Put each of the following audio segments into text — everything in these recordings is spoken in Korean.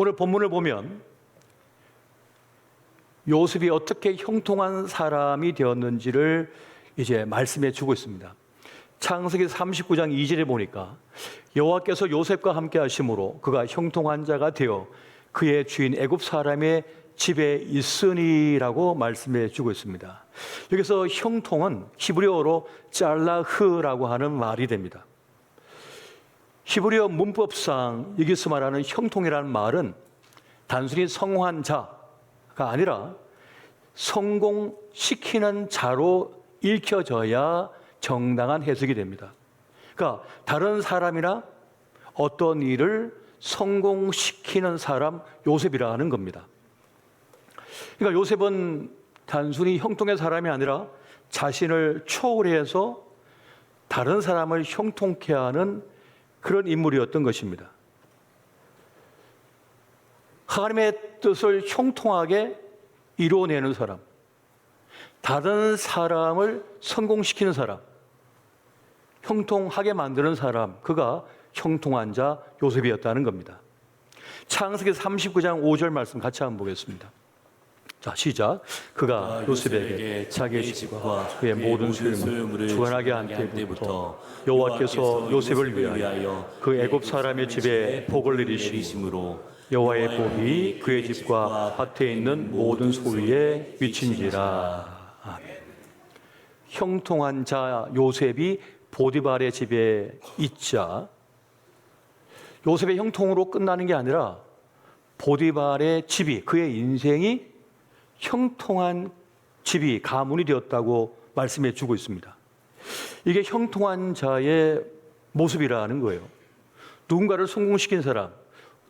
오늘 본문을 보면 요셉이 어떻게 형통한 사람이 되었는지를 이제 말씀해 주고 있습니다. 창세기 39장 2절에 보니까 여호와께서 요셉과 함께 하심으로 그가 형통한 자가 되어 그의 주인 애굽 사람의 집에 있으니라고 말씀해 주고 있습니다. 여기서 형통은 히브리어로 짤라흐라고 하는 말이 됩니다. 히브리어 문법상 여기서 말하는 형통이라는 말은 단순히 성공한 자가 아니라 성공시키는 자로 읽혀져야 정당한 해석이 됩니다. 그러니까 다른 사람이나 어떤 일을 성공시키는 사람 요셉이라 하는 겁니다. 그러니까 요셉은 단순히 형통의 사람이 아니라 자신을 초월해서 다른 사람을 형통케 하는 그런 인물이었던 것입니다. 하나님의 뜻을 형통하게 이루어내는 사람, 다른 사람을 성공시키는 사람, 형통하게 만드는 사람, 그가 형통한 자 요셉이었다는 겁니다. 창세기 39장 5절 말씀 같이 한번 보겠습니다. 자, 시작. 그가 요셉에게 자기의 집과 그의 모든 소유물을 주관하게 한 때부터 여호와께서 요셉을 위하여 그 애굽 사람의 집에 복을 내리심으로 여호와의 복이 그의 집과 밭에 있는 모든 소유에 미친지라. 아멘. 형통한 자 요셉이 보디발의 집에 있자 요셉의 형통으로 끝나는 게 아니라 보디발의 집이 그의 인생이 형통한 집이 가문이 되었다고 말씀해 주고 있습니다. 이게 형통한 자의 모습이라는 거예요. 누군가를 성공시킨 사람,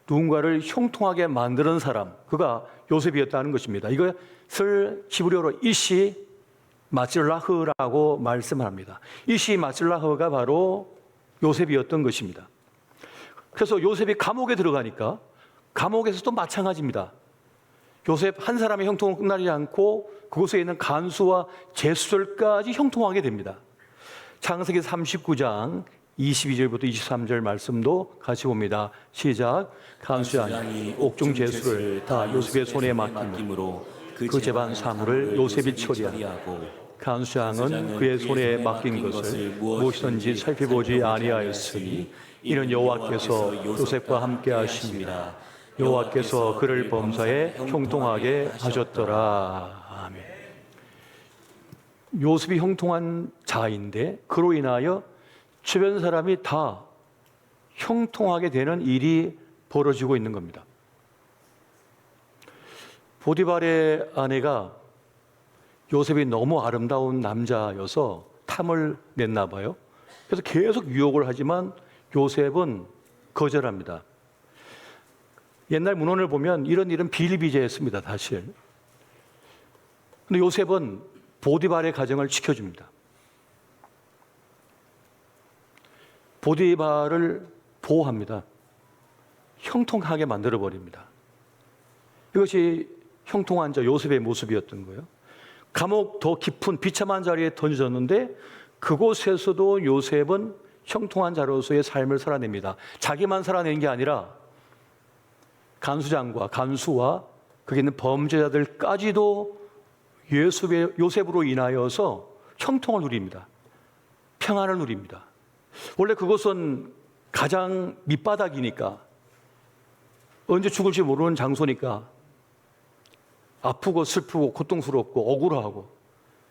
누군가를 형통하게 만드는 사람, 그가 요셉이었다는 것입니다. 이것을 히브리어로 이시 마찔라흐라고 말씀합니다. 이시 마찔라흐가 바로 요셉이었던 것입니다. 그래서 요셉이 감옥에 들어가니까 감옥에서도 마찬가지입니다. 요셉 한 사람의 형통은 끝나지 않고 그곳에 있는 간수와 제수들까지 형통하게 됩니다. 창세기 39장 22절부터 23절 말씀도 같이 봅니다. 시작. 간수장이 옥중 제수를 다 요셉의 손에 맡김으로 그 재반 사물을 요셉이 처리하고 간수장은 그의 손에 맡긴 것을 무엇이든지 살펴보지 아니하였으니 이는 여호와께서 요셉과 함께 하십니다. 여호와께서 그를 범사에 형통하게 하셨더라. 아멘. 요셉이 형통한 자인데 그로 인하여 주변 사람이 다 형통하게 되는 일이 벌어지고 있는 겁니다. 보디발의 아내가 요셉이 너무 아름다운 남자여서 탐을 냈나 봐요. 그래서 계속 유혹을 하지만 요셉은 거절합니다. 옛날 문헌을 보면 이런 일은 비일비재했습니다, 사실. 근데 요셉은 보디발의 가정을 지켜줍니다. 보디발을 보호합니다. 형통하게 만들어 버립니다. 이것이 형통한 자 요셉의 모습이었던 거예요. 감옥 더 깊은 비참한 자리에 던져졌는데 그곳에서도 요셉은 형통한 자로서의 삶을 살아냅니다. 자기만 살아내는 게 아니라 간수장과 간수와 거기 있는 범죄자들까지도 요셉의, 요셉으로 인하여서 형통을 누립니다. 평안을 누립니다. 원래 그것은 가장 밑바닥이니까 언제 죽을지 모르는 장소니까 아프고 슬프고 고통스럽고 억울하고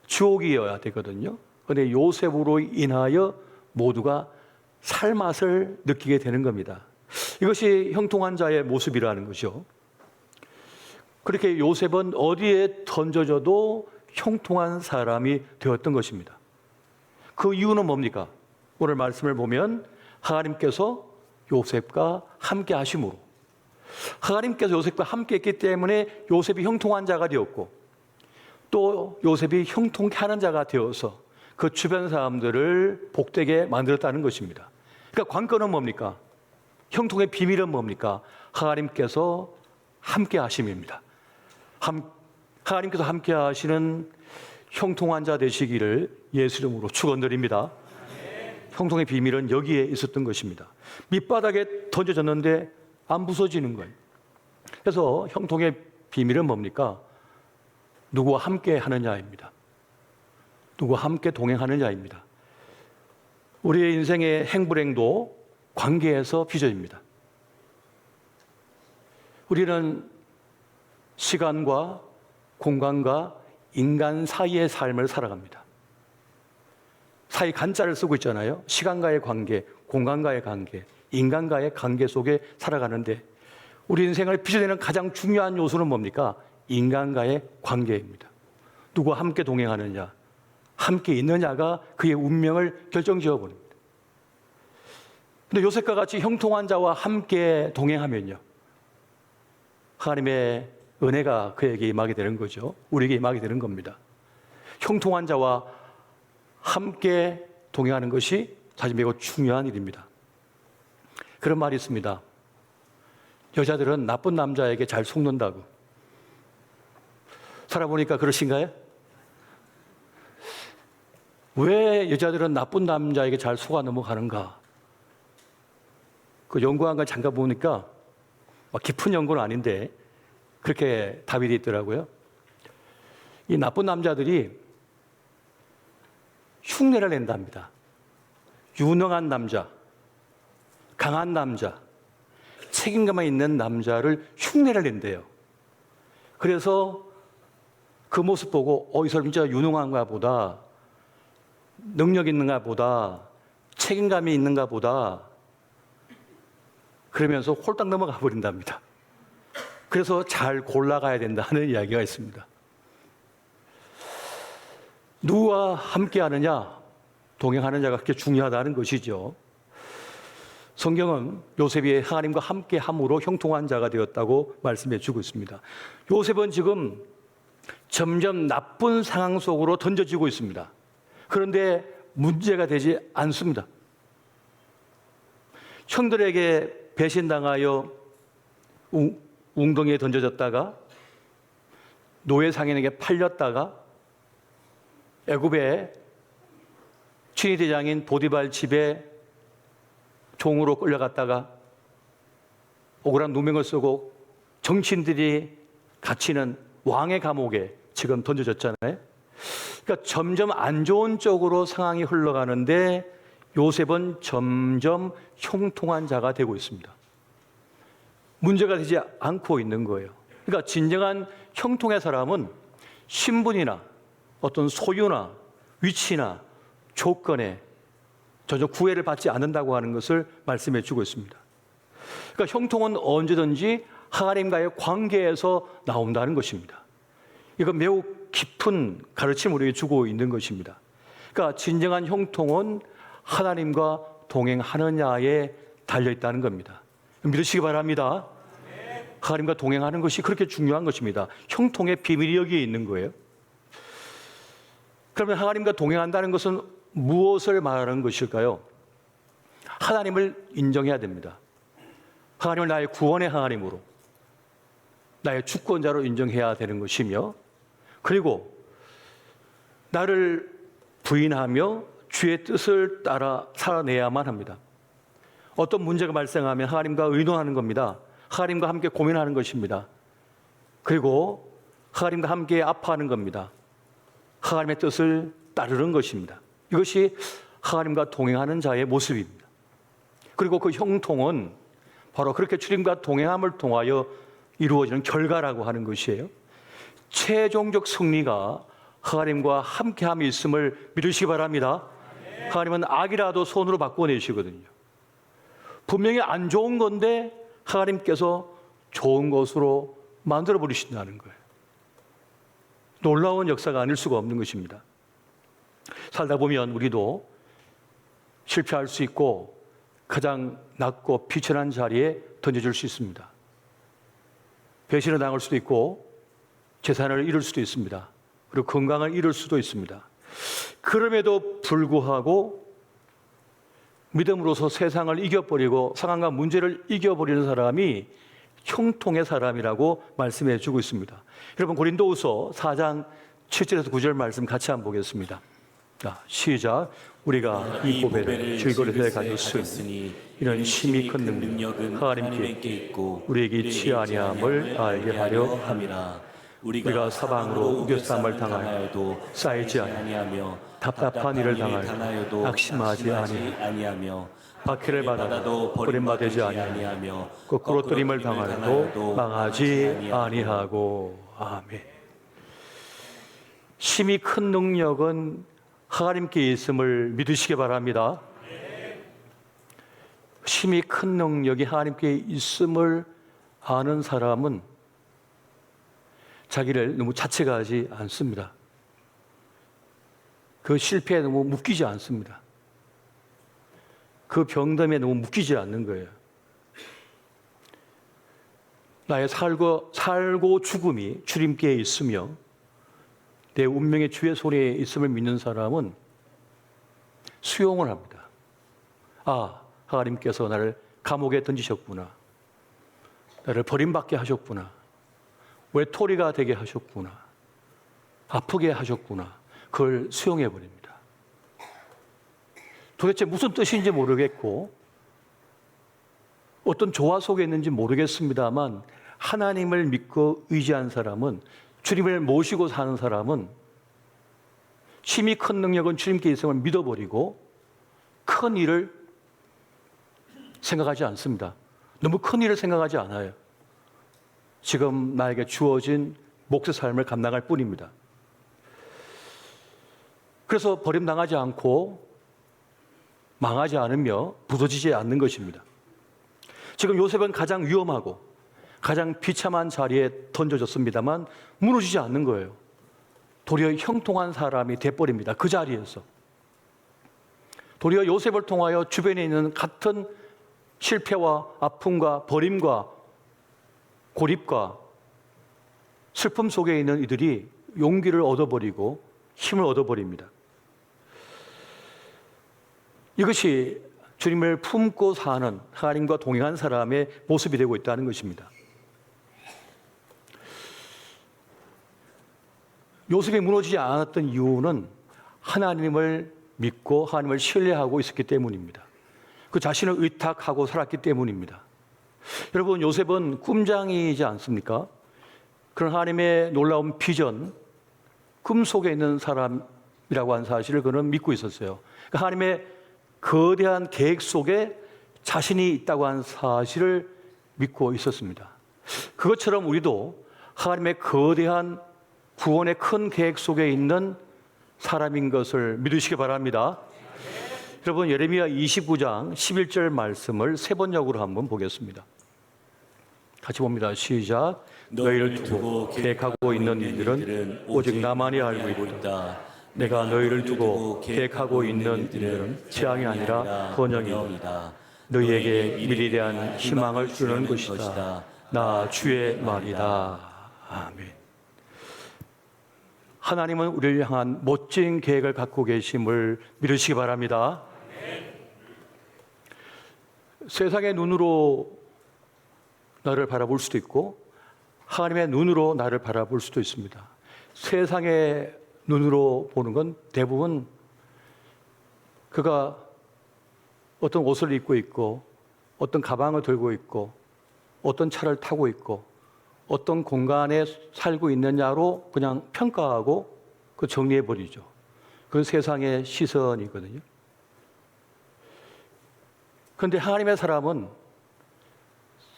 지옥이어야 되거든요. 그런데 요셉으로 인하여 모두가 살맛을 느끼게 되는 겁니다. 이것이 형통한 자의 모습이라는 거죠. 그렇게 요셉은 어디에 던져져도 형통한 사람이 되었던 것입니다. 그 이유는 뭡니까? 오늘 말씀을 보면 하나님께서 요셉과 함께 하심으로 하나님께서 요셉과 함께 했기 때문에 요셉이 형통한 자가 되었고 또 요셉이 형통케 하는 자가 되어서 그 주변 사람들을 복되게 만들었다는 것입니다. 그러니까 관건은 뭡니까? 형통의 비밀은 뭡니까? 하나님께서 함께 하심입니다. 함, 하나님께서 함께 하시는 형통한 자 되시기를 예수 이름으로 축원드립니다. 형통의 비밀은 여기에 있었던 것입니다. 밑바닥에 던져졌는데 안 부서지는 거예요. 그래서 형통의 비밀은 뭡니까? 누구와 함께 하느냐입니다. 누구와 함께 동행하느냐입니다. 우리의 인생의 행불행도 관계에서 빚어집니다. 우리는 시간과 공간과 인간 사이의 삶을 살아갑니다. 사이 간자를 쓰고 있잖아요. 시간과의 관계, 공간과의 관계, 인간과의 관계 속에 살아가는데 우리 인생을 빚어내는 가장 중요한 요소는 뭡니까? 인간과의 관계입니다. 누구와 함께 동행하느냐, 함께 있느냐가 그의 운명을 결정지어 버립니다. 근데 요셉과 같이 형통한 자와 함께 동행하면요. 하나님의 은혜가 그에게 임하게 되는 거죠. 우리에게 임하게 되는 겁니다. 형통한 자와 함께 동행하는 것이 사실 매우 중요한 일입니다. 그런 말이 있습니다. 여자들은 나쁜 남자에게 잘 속는다고. 살아보니까 그러신가요? 왜 여자들은 나쁜 남자에게 잘 속아 넘어가는가? 그 연구한 걸 잠깐 보니까 막 깊은 연구는 아닌데 그렇게 답이 돼 있더라고요. 이 나쁜 남자들이 흉내를 낸답니다. 유능한 남자, 강한 남자, 책임감 있는 남자를 흉내를 낸대요. 그래서 그 모습 보고 어, 이 사람 진짜 유능한가 보다, 능력 있는가 보다, 책임감이 있는가 보다, 그러면서 홀딱 넘어가 버린답니다. 그래서 잘 골라가야 된다는 이야기가 있습니다. 누구와 함께 하느냐, 동행하느냐가 그렇게 중요하다는 것이죠. 성경은 요셉이 하나님과 함께 함으로 형통한 자가 되었다고 말씀해 주고 있습니다. 요셉은 지금 점점 나쁜 상황 속으로 던져지고 있습니다. 그런데 문제가 되지 않습니다. 형들에게 배신당하여 웅, 웅덩이에 던져졌다가 노예 상인에게 팔렸다가 애굽의 친위 대장인 보디발 집에 종으로 끌려갔다가 억울한 누명을 쓰고 정치인들이 갇히는 왕의 감옥에 지금 던져졌잖아요. 그러니까 점점 안 좋은 쪽으로 상황이 흘러가는데 요셉은 점점 형통한 자가 되고 있습니다. 문제가 되지 않고 있는 거예요. 그러니까 진정한 형통의 사람은 신분이나 어떤 소유나 위치나 조건에 전혀 구애를 받지 않는다고 하는 것을 말씀해 주고 있습니다. 그러니까 형통은 언제든지 하나님과의 관계에서 나온다는 것입니다. 이건 매우 깊은 가르침을 우리에게 주고 있는 것입니다. 그러니까 진정한 형통은 하나님과 동행하느냐에 달려 있다는 겁니다. 믿으시기 바랍니다. 하나님과 동행하는 것이 그렇게 중요한 것입니다. 형통의 비밀이 여기에 있는 거예요. 그러면 하나님과 동행한다는 것은 무엇을 말하는 것일까요? 하나님을 인정해야 됩니다. 하나님을 나의 구원의 하나님으로, 나의 주권자로 인정해야 되는 것이며, 그리고 나를 부인하며 주의 뜻을 따라 살아내야만 합니다. 어떤 문제가 발생하면 하나님과 의논하는 겁니다. 하나님과 함께 고민하는 것입니다. 그리고 하나님과 함께 아파하는 겁니다. 하나님의 뜻을 따르는 것입니다. 이것이 하나님과 동행하는 자의 모습입니다. 그리고 그 형통은 바로 그렇게 주님과 동행함을 통하여 이루어지는 결과라고 하는 것이에요. 최종적 승리가 하나님과 함께함이 있음을 믿으시기 바랍니다. 하나님은 악이라도 손으로 바꿔내시거든요. 분명히 안 좋은 건데 하나님께서 좋은 것으로 만들어 버리신다는 거예요. 놀라운 역사가 아닐 수가 없는 것입니다. 살다 보면 우리도 실패할 수 있고 가장 낮고 비천한 자리에 던져질 수 있습니다. 배신을 당할 수도 있고 재산을 잃을 수도 있습니다. 그리고 건강을 잃을 수도 있습니다. 그럼에도 불구하고 믿음으로서 세상을 이겨버리고 상황과 문제를 이겨버리는 사람이 형통의 사람이라고 말씀해 주고 있습니다. 여러분 고린도후서 4장 7절에서 9절 말씀 같이 한번 보겠습니다. 자, 시작. 우리가 이 고배를 즐거이 해 가졌으니 이는 심히 큰 능력 능력은 하나님께 있고 우리에게 있지 아니함을 알게 하려 함이라 우리가 사방으로 우겨쌈을 당하여도 쌓이지 아니하며 답답한 일을 당하여도 낙심하지 아니하며 박해를 받아도 버림받지 아니하며 거꾸로 뜨림을 당하여도 망하지 아니하고 아멘. 심히 큰 능력은 하나님께 있음을 믿으시기 바랍니다. 심히 큰 능력이 하나님께 있음을 아는 사람은 자기를 너무 자책하지 않습니다. 그 실패에 너무 묶이지 않습니다. 그 병듦에 너무 묶이지 않는 거예요. 나의 살고, 살고 죽음이 주님께 있으며 내 운명의 주의 손에 있음을 믿는 사람은 수용을 합니다. 아, 하나님께서 나를 감옥에 던지셨구나. 나를 버림받게 하셨구나. 외톨이가 되게 하셨구나. 아프게 하셨구나. 그걸 수용해 버립니다. 도대체 무슨 뜻인지 모르겠고 어떤 조화 속에 있는지 모르겠습니다만 하나님을 믿고 의지한 사람은 주님을 모시고 사는 사람은 힘이 큰 능력은 주님께 있음을 믿어버리고 큰 일을 생각하지 않습니다. 너무 큰 일을 생각하지 않아요. 지금 나에게 주어진 목세 삶을 감당할 뿐입니다. 그래서 버림당하지 않고 망하지 않으며 부서지지 않는 것입니다. 지금 요셉은 가장 위험하고 가장 비참한 자리에 던져졌습니다만 무너지지 않는 거예요. 도리어 형통한 사람이 돼버립니다. 그 자리에서. 도리어 요셉을 통하여 주변에 있는 같은 실패와 아픔과 버림과 고립과 슬픔 속에 있는 이들이 용기를 얻어버리고 힘을 얻어버립니다. 이것이 주님을 품고 사는 하나님과 동행한 사람의 모습이 되고 있다는 것입니다. 요셉이 무너지지 않았던 이유는 하나님을 믿고 하나님을 신뢰하고 있었기 때문입니다. 그 자신을 의탁하고 살았기 때문입니다. 여러분, 요셉은 꿈장이지 않습니까? 그런 하나님의 놀라운 비전, 꿈 속에 있는 사람이라고 하는 사실을 그는 믿고 있었어요. 그러니까 하나님의 거대한 계획 속에 자신이 있다고 하는 사실을 믿고 있었습니다. 그것처럼 우리도 하나님의 거대한 구원의 큰 계획 속에 있는 사람인 것을 믿으시기 바랍니다. 여러분 예레미야 29장 11절 말씀을 세 번역으로 한번 보겠습니다. 같이 봅니다. 시작. 너희를 두고 계획하고 있는 일들은 오직 나만이 알고 있다. 내가 너희를 두고 계획하고 있는 일들은 재앙이 아니라 번영이다. 너희에게 미래에 대한 희망을 주는 것이다. 나 주의 말이다. 아멘. 하나님은 우리를 향한 멋진 계획을 갖고 계심을 믿으시기 바랍니다. 세상의 눈으로 나를 바라볼 수도 있고 하나님의 눈으로 나를 바라볼 수도 있습니다. 세상의 눈으로 보는 건 대부분 그가 어떤 옷을 입고 있고 어떤 가방을 들고 있고 어떤 차를 타고 있고 어떤 공간에 살고 있느냐로 그냥 평가하고 그 정리해 버리죠. 그건 세상의 시선이거든요. 그런데 하나님의 사람은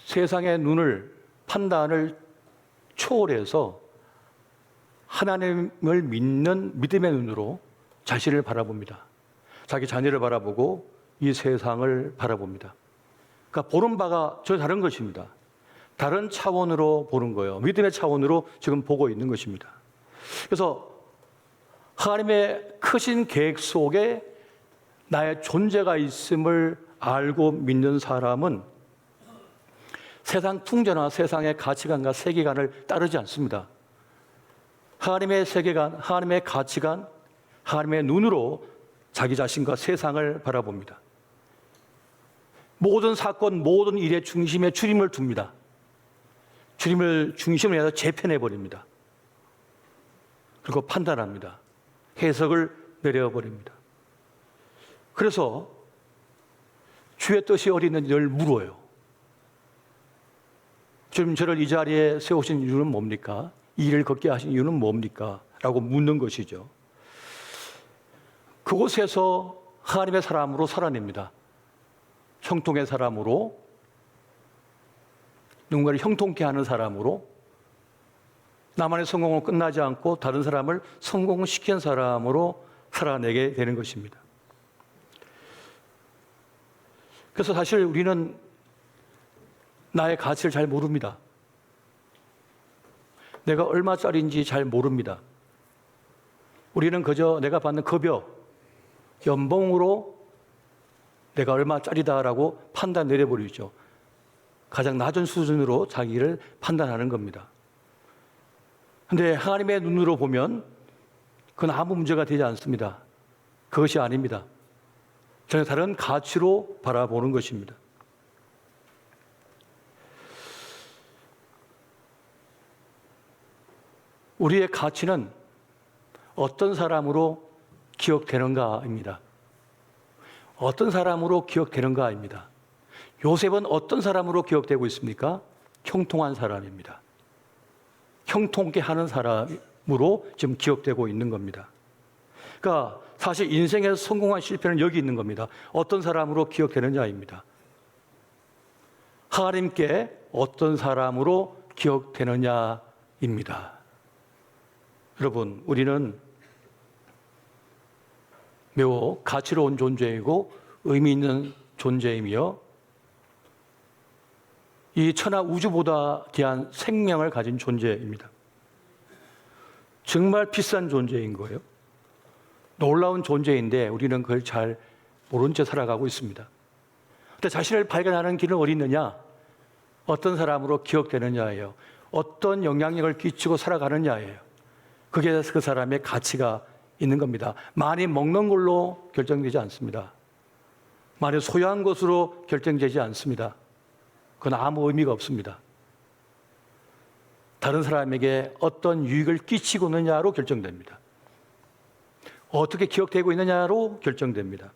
세상의 눈을 판단을 초월해서 하나님을 믿는 믿음의 눈으로 자신을 바라봅니다. 자기 자녀를 바라보고 이 세상을 바라봅니다. 그러니까 보는 바가 전혀 다른 것입니다. 다른 차원으로 보는 거예요. 믿음의 차원으로 지금 보고 있는 것입니다. 그래서 하나님의 크신 계획 속에 나의 존재가 있음을 알고 믿는 사람은 세상 풍조나 세상의 가치관과 세계관을 따르지 않습니다. 하나님의 세계관, 하나님의 가치관, 하나님의 눈으로 자기 자신과 세상을 바라봅니다. 모든 사건, 모든 일의 중심에 주님을 둡니다. 주님을 중심으로 해서 재편해 버립니다. 그리고 판단합니다. 해석을 내려 버립니다. 그래서 주의 뜻이 어디 있는지 늘 물어요. 주님 저를 이 자리에 세우신 이유는 뭡니까? 이 일을 걷게 하신 이유는 뭡니까? 라고 묻는 것이죠. 그곳에서 하나님의 사람으로 살아냅니다. 형통의 사람으로, 누군가를 형통케 하는 사람으로, 나만의 성공으로 끝나지 않고 다른 사람을 성공시킨 사람으로 살아내게 되는 것입니다. 그래서 사실 우리는 나의 가치를 잘 모릅니다. 내가 얼마짜리인지 잘 모릅니다. 우리는 그저 내가 받는 급여, 연봉으로 내가 얼마짜리다라고 판단 내려버리죠. 가장 낮은 수준으로 자기를 판단하는 겁니다. 근데 하나님의 눈으로 보면 그건 아무 문제가 되지 않습니다. 그것이 아닙니다. 전혀 다른 가치로 바라보는 것입니다. 우리의 가치는 어떤 사람으로 기억되는가입니다. 어떤 사람으로 기억되는가입니다. 요셉은 어떤 사람으로 기억되고 있습니까? 형통한 사람입니다. 형통케 하는 사람으로 지금 기억되고 있는 겁니다. 그러니까 사실 인생에서 성공한 실패는 여기 있는 겁니다. 어떤 사람으로 기억되느냐입니다. 하나님께 어떤 사람으로 기억되느냐입니다. 여러분, 우리는 매우 가치로운 존재이고 의미 있는 존재이며 이 천하 우주보다 귀한 생명을 가진 존재입니다. 정말 비싼 존재인 거예요. 놀라운 존재인데 우리는 그걸 잘 모른 채 살아가고 있습니다. 근데 자신을 발견하는 길은 어디 있느냐? 어떤 사람으로 기억되느냐예요. 어떤 영향력을 끼치고 살아가느냐예요. 그게 그 사람의 가치가 있는 겁니다. 많이 먹는 걸로 결정되지 않습니다. 많이 소유한 것으로 결정되지 않습니다. 그건 아무 의미가 없습니다. 다른 사람에게 어떤 유익을 끼치고 있느냐로 결정됩니다. 어떻게 기억되고 있느냐로 결정됩니다.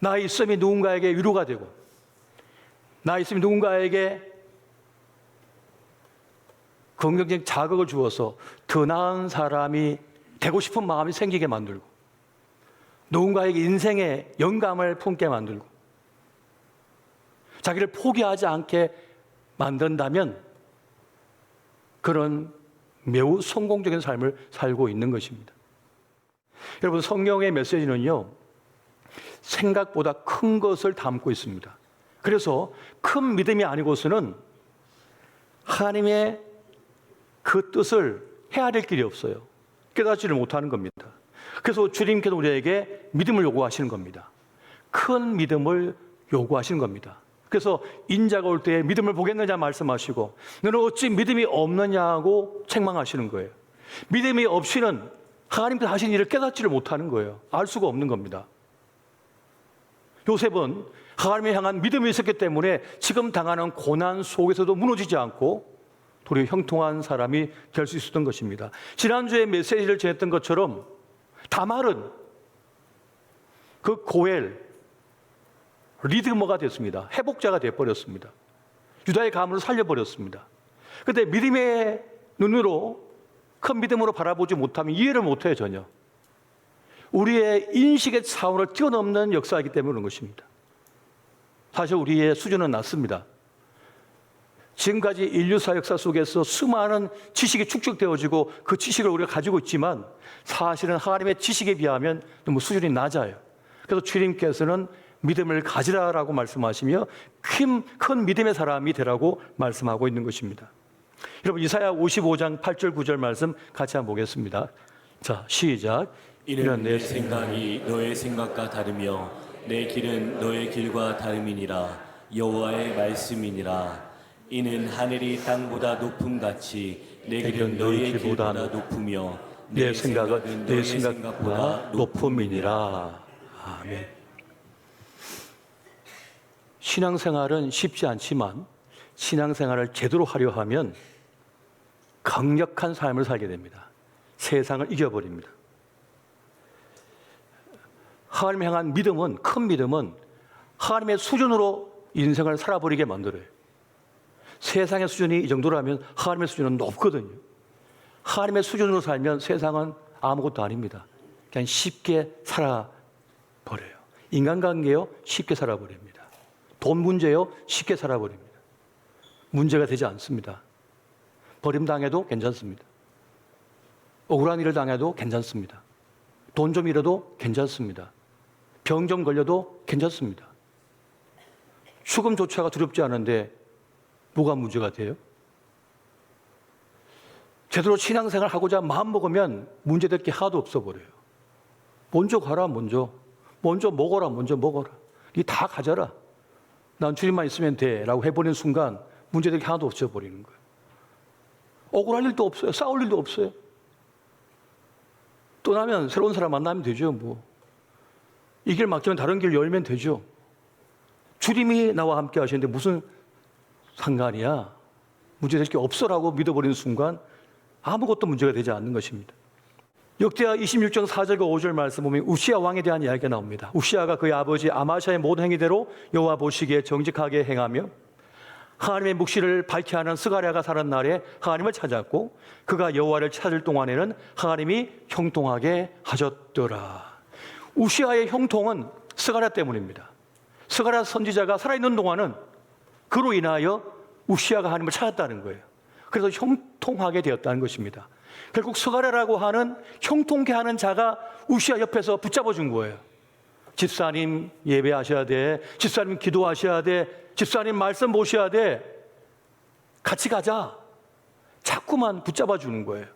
나의 있음이 누군가에게 위로가 되고, 나의 있음이 누군가에게 긍정적인 자극을 주어서 더 나은 사람이 되고 싶은 마음이 생기게 만들고, 누군가에게 인생의 영감을 품게 만들고, 자기를 포기하지 않게 만든다면 그런 매우 성공적인 삶을 살고 있는 것입니다. 여러분, 성경의 메시지는요, 생각보다 큰 것을 담고 있습니다. 그래서 큰 믿음이 아니고서는 하나님의 그 뜻을 헤아릴 길이 없어요. 깨닫지를 못하는 겁니다. 그래서 주님께서 우리에게 믿음을 요구하시는 겁니다. 큰 믿음을 요구하시는 겁니다. 그래서 인자가 올때 믿음을 보겠느냐 말씀하시고 너는 어찌 믿음이 없느냐고 책망하시는 거예요. 믿음이 없이는 하나님께서 하신 일을 깨닫지를 못하는 거예요. 알 수가 없는 겁니다. 요셉은 하나님을 향한 믿음이 있었기 때문에 지금 당하는 고난 속에서도 무너지지 않고 도리어 형통한 사람이 될 수 있었던 것입니다. 지난주에 메시지를 전했던 것처럼 다말은 그 고엘 리드머가 됐습니다. 회복자가 되어버렸습니다. 유다의 가문을 살려버렸습니다. 근데 믿음의 눈으로 큰 믿음으로 바라보지 못하면 이해를 못해요, 전혀. 우리의 인식의 차원을 뛰어넘는 역사이기 때문에 그런 것입니다. 사실 우리의 수준은 낮습니다. 지금까지 인류사 역사 속에서 수많은 지식이 축적되어지고 그 지식을 우리가 가지고 있지만 사실은 하나님의 지식에 비하면 너무 수준이 낮아요. 그래서 주님께서는 믿음을 가지라라고 말씀하시며 큰, 큰 믿음의 사람이 되라고 말씀하고 있는 것입니다. 여러분 이사야 55장 8절 9절 말씀 같이 한번 보겠습니다. 자, 시작. 이는 내 생각이 너의 생각과 다르며 내 길은 너의 길과 다름이니라 여호와의 말씀이니라 이는 하늘이 땅보다 높음 같이 내 길은 너의 길보다 높으며 내 생각은 내 생각보다 높음이니라. 아멘. 신앙생활은 쉽지 않지만 신앙생활을 제대로 하려 하면 강력한 삶을 살게 됩니다. 세상을 이겨버립니다. 하나님 향한 믿음은 큰 믿음은 하나님의 수준으로 인생을 살아버리게 만들어요. 세상의 수준이 이 정도라면 하나님의 수준은 높거든요. 하나님의 수준으로 살면 세상은 아무것도 아닙니다. 그냥 쉽게 살아버려요. 인간관계요, 쉽게 살아버립니다. 돈 문제요, 쉽게 살아버립니다. 문제가 되지 않습니다. 버림당해도 괜찮습니다. 억울한 일을 당해도 괜찮습니다. 돈 좀 잃어도 괜찮습니다. 병 좀 걸려도 괜찮습니다. 죽음조차가 두렵지 않은데 뭐가 문제가 돼요? 제대로 신앙생활 하고자 마음 먹으면 문제될 게 하나도 없어 버려요. 먼저 가라, 먼저. 먼저 먹어라, 먼저 먹어라. 이 다 가져라. 난 주님만 있으면 돼. 라고 해버리는 순간 문제될 게 하나도 없어 버리는 거예요. 억울할 일도 없어요. 싸울 일도 없어요. 떠나면 새로운 사람 만나면 되죠, 뭐. 이 길 막히면 다른 길 열면 되죠. 주님이 나와 함께 하시는데 무슨 상관이야? 문제될 게 없어라고 믿어버리는 순간 아무것도 문제가 되지 않는 것입니다. 역대하 26장 4절과 5절 말씀 보면 우시아 왕에 대한 이야기가 나옵니다. 우시아가 그의 아버지 아마샤의 모든 행위대로 여호와 보시기에 정직하게 행하며 하나님의 묵시를 밝게 하는 스가랴가 사는 날에 하나님을 찾았고 그가 여호와를 찾을 동안에는 하나님이 형통하게 하셨더라. 우시아의 형통은 스가랴 때문입니다. 스가랴 선지자가 살아있는 동안은 그로 인하여 우시아가 하나님을 찾았다는 거예요. 그래서 형통하게 되었다는 것입니다. 결국 스가랴라고 하는 형통케 하는 자가 우시아 옆에서 붙잡아 준 거예요. 집사님 예배하셔야 돼. 집사님 기도하셔야 돼. 집사님 말씀 보셔야 돼. 같이 가자. 자꾸만 붙잡아 주는 거예요.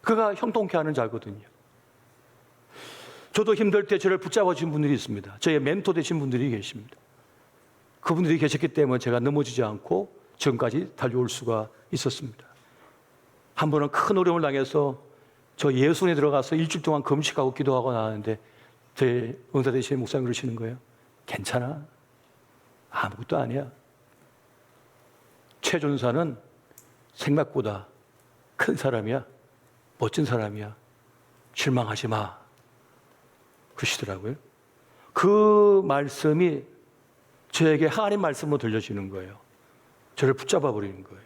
그가 형통케 하는 자거든요. 저도 힘들 때 저를 붙잡아 준 분들이 있습니다. 저의 멘토 되신 분들이 계십니다. 그분들이 계셨기 때문에 제가 넘어지지 않고 지금까지 달려올 수가 있었습니다. 한 번은 큰 어려움을 당해서 저 예수원에 들어가서 일주일 동안 금식하고 기도하고 나왔는데 제 은사 대신 목사님 그러시는 거예요. 괜찮아. 아무것도 아니야. 최준사는 생각보다 큰 사람이야. 멋진 사람이야. 실망하지 마. 그러시더라고요. 그 말씀이 저에게 하나님 말씀으로 들려지는 거예요. 저를 붙잡아 버리는 거예요.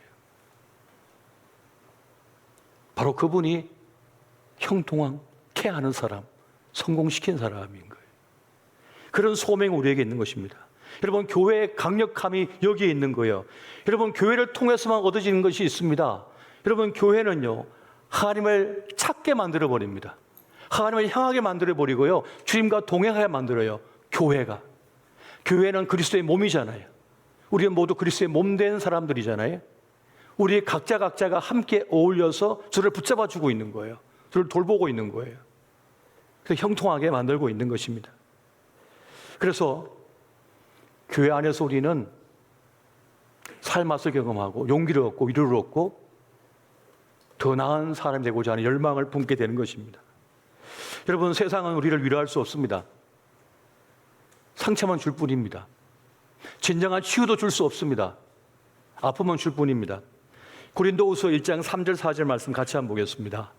바로 그분이 형통하게 하는 사람, 성공시킨 사람인 거예요. 그런 소명이 우리에게 있는 것입니다. 여러분, 교회의 강력함이 여기에 있는 거예요. 여러분, 교회를 통해서만 얻어지는 것이 있습니다. 여러분, 교회는요, 하나님을 찾게 만들어 버립니다. 하나님을 향하게 만들어 버리고요, 주님과 동행하게 만들어요. 교회가. 교회는 그리스도의 몸이잖아요. 우리는 모두 그리스도의 몸 된 사람들이잖아요. 우리 각자 각자가 함께 어울려서 저를 붙잡아 주고 있는 거예요. 저를 돌보고 있는 거예요. 그래서 형통하게 만들고 있는 것입니다. 그래서 교회 안에서 우리는 삶맛을 경험하고 용기를 얻고 위로를 얻고 더 나은 사람이 되고자 하는 열망을 품게 되는 것입니다. 여러분 세상은 우리를 위로할 수 없습니다. 상처만 줄 뿐입니다. 진정한 치유도 줄 수 없습니다. 아픔은 줄 뿐입니다. 고린도후서 1장 3절 4절 말씀 같이 한번 보겠습니다.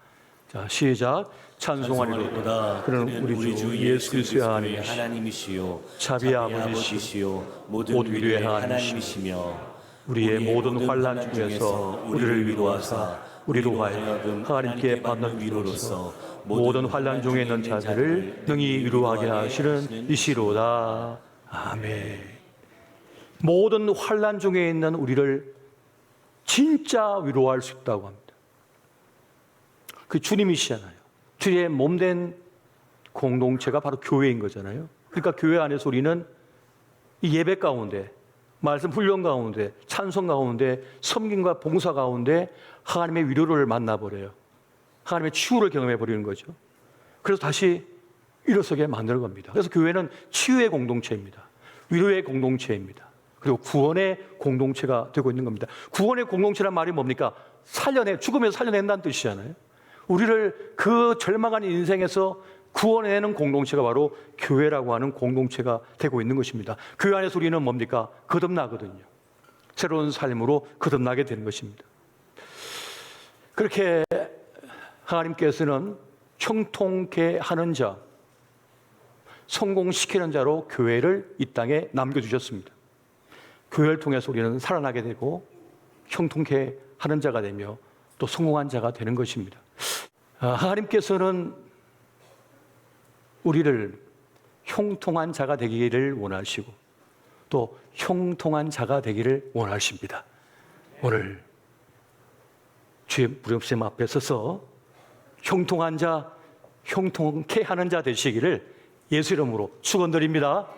자, 시작. 찬송하리로다. 그는 우리 주 예수 그리스도의 하나님 하나님이시요 자비의 아버지시요 모든 위로의 하나님이시며 우리의 모든 환란 중에서 우리를 위로하사 우리로 하여금 하나님께 받는 위로로서 모든 환란 중에 있는 자들을 능히 위로하게 하시는 이시로다. 아멘. 모든 환란 중에 있는 우리를 진짜 위로할 수 있다고 합니다. 그 주님이시잖아요. 주의 몸된 공동체가 바로 교회인 거잖아요. 그러니까 교회 안에서 우리는 이 예배 가운데, 말씀 훈련 가운데, 찬송 가운데, 섬김과 봉사 가운데 하나님의 위로를 만나버려요. 하나님의 치유를 경험해 버리는 거죠. 그래서 다시 일어서게 만드는 겁니다. 그래서 교회는 치유의 공동체입니다. 위로의 공동체입니다. 그리고 구원의 공동체가 되고 있는 겁니다. 구원의 공동체란 말이 뭡니까? 살려내, 죽으면서 살려낸다는 뜻이잖아요. 우리를 그 절망한 인생에서 구원해내는 공동체가 바로 교회라고 하는 공동체가 되고 있는 것입니다. 교회 안에서 우리는 뭡니까? 거듭나거든요. 새로운 삶으로 거듭나게 되는 것입니다. 그렇게 하나님께서는 형통케 하는 자, 성공시키는 자로 교회를 이 땅에 남겨주셨습니다. 교회를 통해서 우리는 살아나게 되고 형통케 하는 자가 되며 또 성공한 자가 되는 것입니다. 아, 하나님께서는 우리를 형통한 자가 되기를 원하시고 또 형통한 자가 되기를 원하십니다. 오늘 주의 무렵샘 앞에 서서 형통한 자, 형통케 하는 자 되시기를 예수 이름으로 축원드립니다.